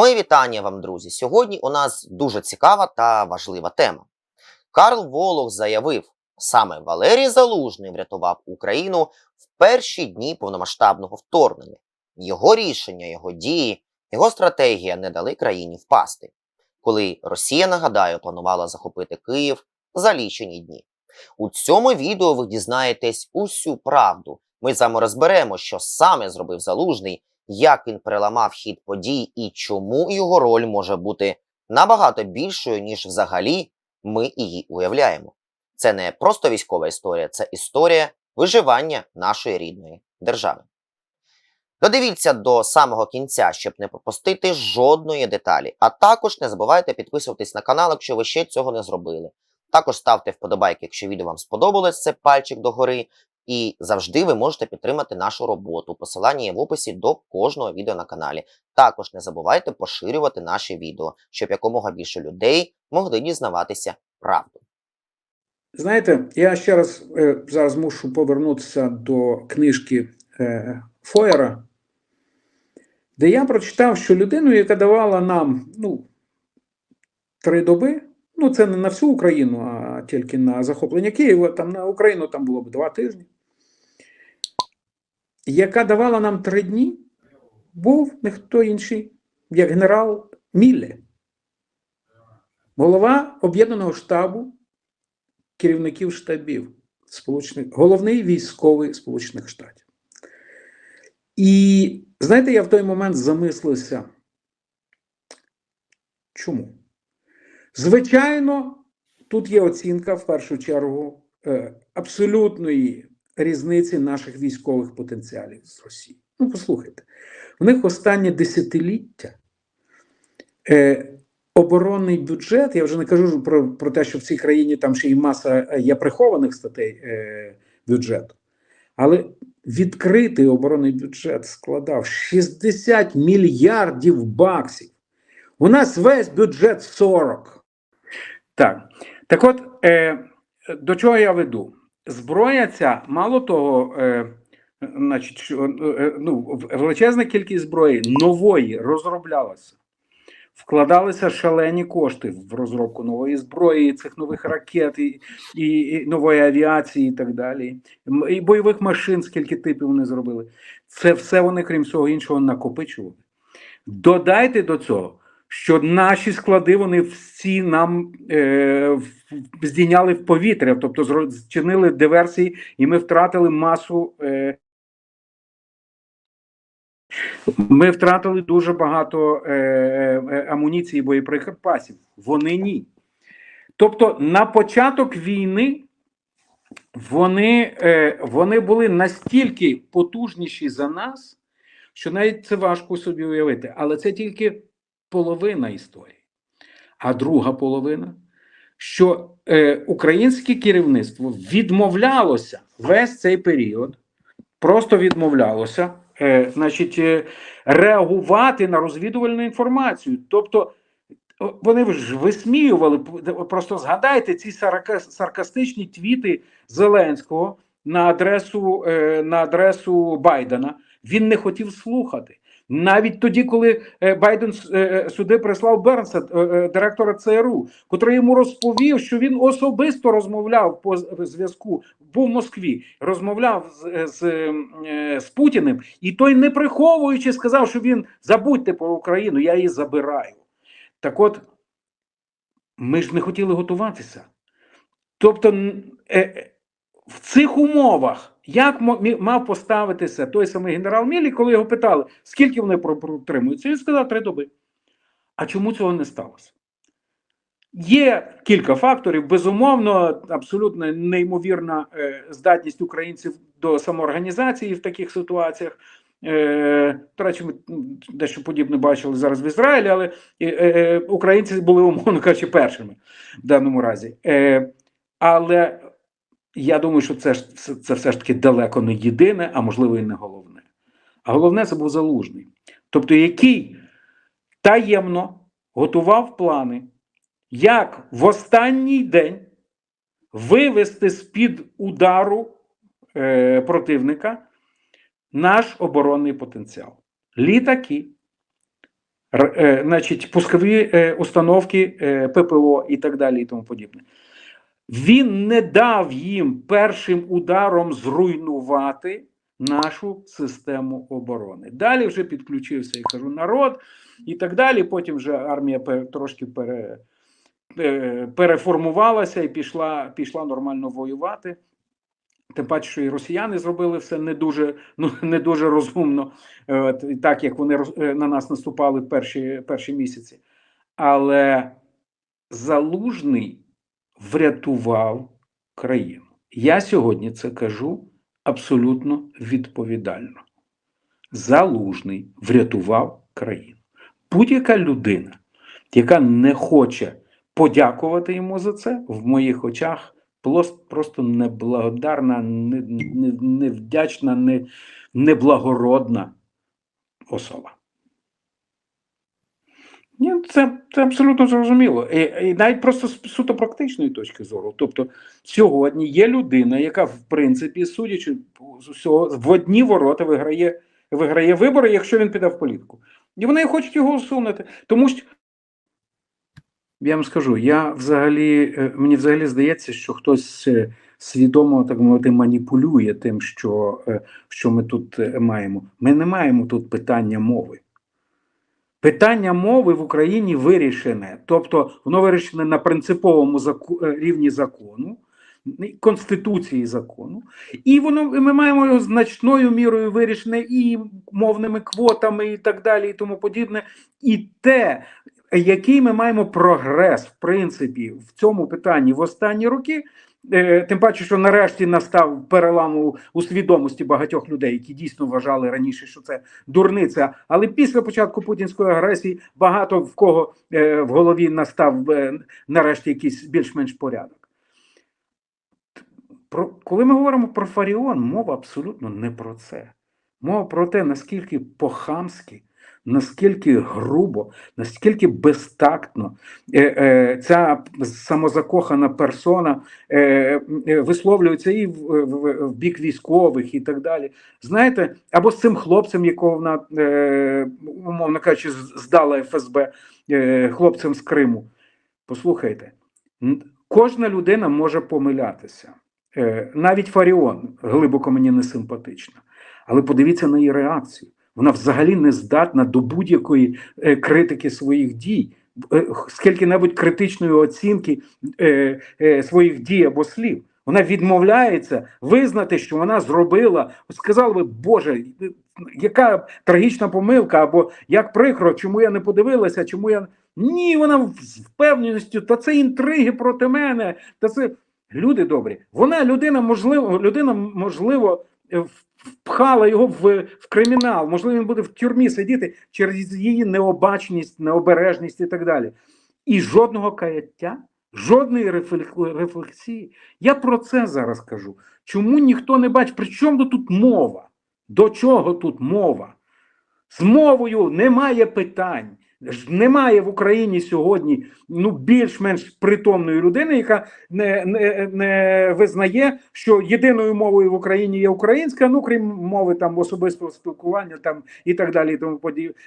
Мої вітання вам, друзі. Сьогодні у нас дуже цікава та важлива тема. Карл Волох заявив, саме Валерій Залужний врятував Україну в перші дні повномасштабного вторгнення. Його рішення, його дії, його стратегія не дали країні впасти, коли Росія, нагадаю, планувала захопити Київ за лічені дні. У цьому відео ви дізнаєтесь усю правду. Ми з вами розберемо, що саме зробив Залужний, як він переламав хід подій і чому його роль може бути набагато більшою, ніж взагалі ми її уявляємо. Це не просто військова історія, це історія виживання нашої рідної держави. Додивіться до самого кінця, щоб не пропустити жодної деталі. А також не забувайте підписуватись на канал, якщо ви ще цього не зробили. Також ставте вподобайки, якщо відео вам сподобалось, це пальчик догори. І завжди ви можете підтримати нашу роботу. Посилання є в описі до кожного відео на каналі. Також не забувайте поширювати наші відео, щоб якомога більше людей могли дізнаватися правду. Знаєте, я ще раз е, зараз мушу повернутися до книжки е, Фоєра, де я прочитав, що людину, яка давала нам ну, три доби, ну це не на всю Україну, а тільки на захоплення Києва, там на Україну там було б два тижні, яка давала нам три дні, був не хто інший, як генерал Мілле, голова Об'єднаного штабу керівників штабів Сполучених, головний військовий Сполучених Штатів. І знаєте, я в той момент замислився. Чому? Звичайно, тут є оцінка в першу чергу е, абсолютної різниці наших військових потенціалів з Росії. Ну, послухайте, в них останнє десятиліття е, оборонний бюджет, я вже не кажу про, про те, що в цій країні там ще й маса е, є прихованих статей е, бюджету, але відкритий оборонний бюджет складав 60 мільярдів баксів. У нас весь бюджет 40. Так, так от, е, до чого я веду? Зброя ця, мало того, е, значить, що, е, ну, величезна кількість зброї нової розроблялася. Вкладалися шалені кошти в розробку нової зброї, цих нових ракет, і, і, і нової авіації, і так далі. І бойових машин, скільки типів вони зробили. Це все вони, крім всього іншого, накопичували. Додайте до цього, що наші склади вони всі нам е, здійняли в повітря, тобто зчинили диверсії, і ми втратили масу. Е, ми втратили дуже багато е, е, амуніції боєприпасів. Вони ні. Тобто, на початок війни вони, е, вони були настільки потужніші за нас, що навіть це важко собі уявити. Але це тільки половина історії. А друга половина, що е, українське керівництво відмовлялося весь цей період, просто відмовлялося, е, значить, е, реагувати на розвідувальну інформацію. Тобто вони ж висміювали, просто згадайте ці саркастичні твіти Зеленського на адресу, е, на адресу Байдена. Він не хотів слухати. Навіть тоді, коли е, Байден е, е, сюди прислав Бернса, директора ЦРУ, котрий йому розповів, що він особисто розмовляв по зв'язку, був в Москві, розмовляв з, з, з Путіним, і той, не приховуючи, сказав, що він забудьте про Україну, я її забираю. Так от, ми ж не хотіли готуватися. Тобто, в цих умовах, як мав поставитися той самий генерал Мілі, коли його питали, скільки вони протримуються, він сказав три доби. А чому цього не сталося? Є кілька факторів. Безумовно, абсолютно неймовірна е, здатність українців до самоорганізації в таких ситуаціях. Е, до речі, ми дещо подібне бачили зараз в Ізраїлі, але е, українці були, умовно кажучи, першими в даному разі. Але я думаю, що це, це, це все ж таки далеко не єдине, а можливо і не головне. А головне це був залужний. Тобто, який таємно готував плани, як в останній день вивести з-під удару е, противника наш оборонний потенціал. Літаки, е, значить, пускові е, установки е, ППО і так далі, і тому подібне. Він не дав їм першим ударом зруйнувати нашу систему оборони. Далі вже підключився, я кажу, народ і так далі. Потім вже армія трошки пере, е, переформувалася і пішла, пішла нормально воювати. Тим паче, що і росіяни зробили все не дуже, ну, не дуже розумно, е, от, так як вони е, на нас наступали перші, перші місяці. Але Залужний врятував країну. Я сьогодні це кажу абсолютно відповідально. Залужний врятував країну. Будь-яка людина, яка не хоче подякувати йому за це, в моїх очах просто неблагодарна, не- не- невдячна, неблагородна особа. Ні, це, це абсолютно зрозуміло. І, і навіть просто з суто практичної точки зору. Тобто, сьогодні є людина, яка, в принципі, судячи з усього, в одні ворота виграє, виграє вибори, якщо він піде в політику. І вони хочуть його усунути. Тому що я вам скажу, я взагалі, е, мені взагалі здається, що хтось е, свідомо, так мовити, маніпулює тим, що, е, що ми тут маємо. Ми не маємо тут питання мови. Питання мови в Україні вирішене, тобто воно вирішене на принциповому заку- е, рівні закону, конституції закону, і воно ми маємо його значною мірою вирішене і мовними квотами, і так далі, і тому подібне. І те, який ми маємо прогрес, в принципі, в цьому питанні в останні роки. Е, Тим паче, що нарешті настав перелам у, у свідомості багатьох людей, які дійсно вважали раніше, що це дурниця. Але після початку путінської агресії багато в кого е, в голові настав е, нарешті якийсь більш-менш порядок. Про, коли ми говоримо про Фаріон, мова абсолютно не про це. Мова про те, наскільки по-хамськи, наскільки грубо, наскільки безтактно е, е, ця самозакохана персона е, висловлюється і в, бік військових, і так далі. Знаєте, або з цим хлопцем, якого вона, умовно кажучи, здала ФСБ хлопцем з Криму. Послухайте, кожна людина може помилятися. Навіть Фаріон глибоко мені не симпатична. Але подивіться на її реакцію. Вона взагалі не здатна до будь-якої е, критики своїх дій, е, скільки-небудь критичної оцінки е, своїх дій або слів. Вона відмовляється визнати, що вона зробила. Сказала би, Боже, яка трагічна помилка, або як прикро, чому я не подивилася, чому я. Ні, вона з впевненістю, та це інтриги проти мене, та це. Люди добрі, вона людина, можливо, людина, можливо, впхала його в, в кримінал, можливо, він буде в тюрмі сидіти через її необачність, необережність і так далі. І жодного каяття, жодної рефлексії. Я про це зараз кажу. Чому ніхто не бачить? При чому тут мова? До чого тут мова? З мовою немає питань. Немає в Україні сьогодні ну більш-менш притомної людини, яка не, не, не визнає, що єдиною мовою в Україні є українська, ну крім мови там особистого спілкування, там і так далі, і тому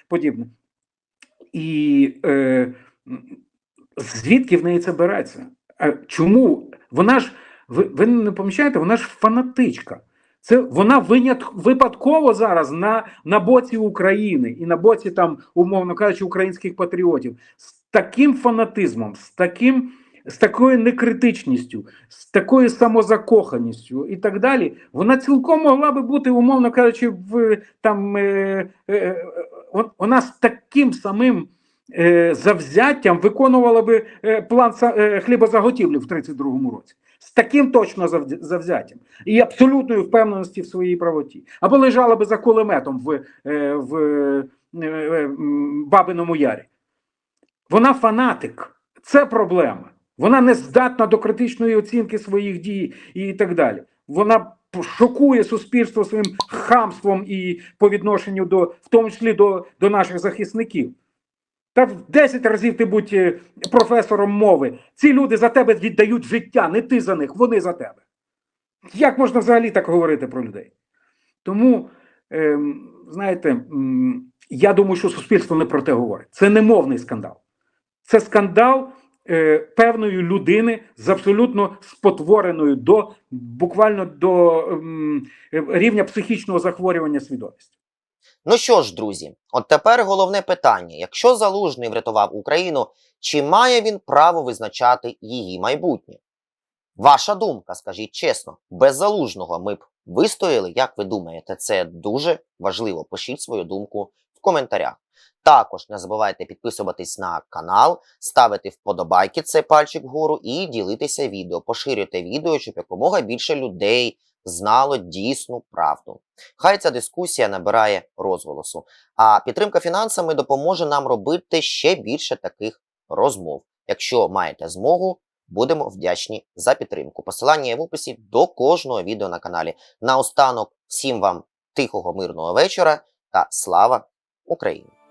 подібне. І е, звідки в неї це береться? Чому вона ж ви, ви не помічаєте? Вона ж фанатичка. Це вона випадково зараз на, на боці України і на боці там, умовно кажучи, українських патріотів з таким фанатизмом, з таким. З такою некритичністю, з такою самозакоханістю і так далі, вона цілком могла би бути, умовно кажучи, в там е, е, вона з таким самим е, завзяттям виконувала би е, план е, хлібозаготівлі в 32-му році. З таким точно завзяттям і абсолютною впевненості в своїй правоті. Або лежала би за кулеметом в, е, в е, е, Бабиному Ярі. Вона фанатик. Це проблема. Вона не здатна до критичної оцінки своїх дій і так далі. Вона шокує суспільство своїм хамством і по відношенню до, в тому числі до, до наших захисників. Та в 10 разів ти будь е, професором мови. Ці люди за тебе віддають життя, не ти за них, вони за тебе. Як можна взагалі так говорити про людей? Тому ем, знаєте, я думаю, що суспільство не про те говорить. Це не мовний скандал. Це скандал е, певної людини з абсолютно спотвореною до буквально до ем, рівня психічного захворювання свідомості. Ну що ж, друзі, от тепер головне питання: якщо Залужний врятував Україну, чи має він право визначати її майбутнє? Ваша думка, скажіть чесно, без залужного ми б вистояли, як ви думаєте, це дуже важливо. Пишіть свою думку в коментарях. Також не забувайте підписуватись на канал, ставити вподобайки, це пальчик вгору, і ділитися відео. Поширюйте відео, щоб якомога більше людей знало дійсну правду. Хай ця дискусія набирає розголосу. А підтримка фінансами допоможе нам робити ще більше таких розмов. Якщо маєте змогу, будемо вдячні за підтримку. Посилання є в описі до кожного відео на каналі. Наостанок, всім вам тихого мирного вечора та слава Україні!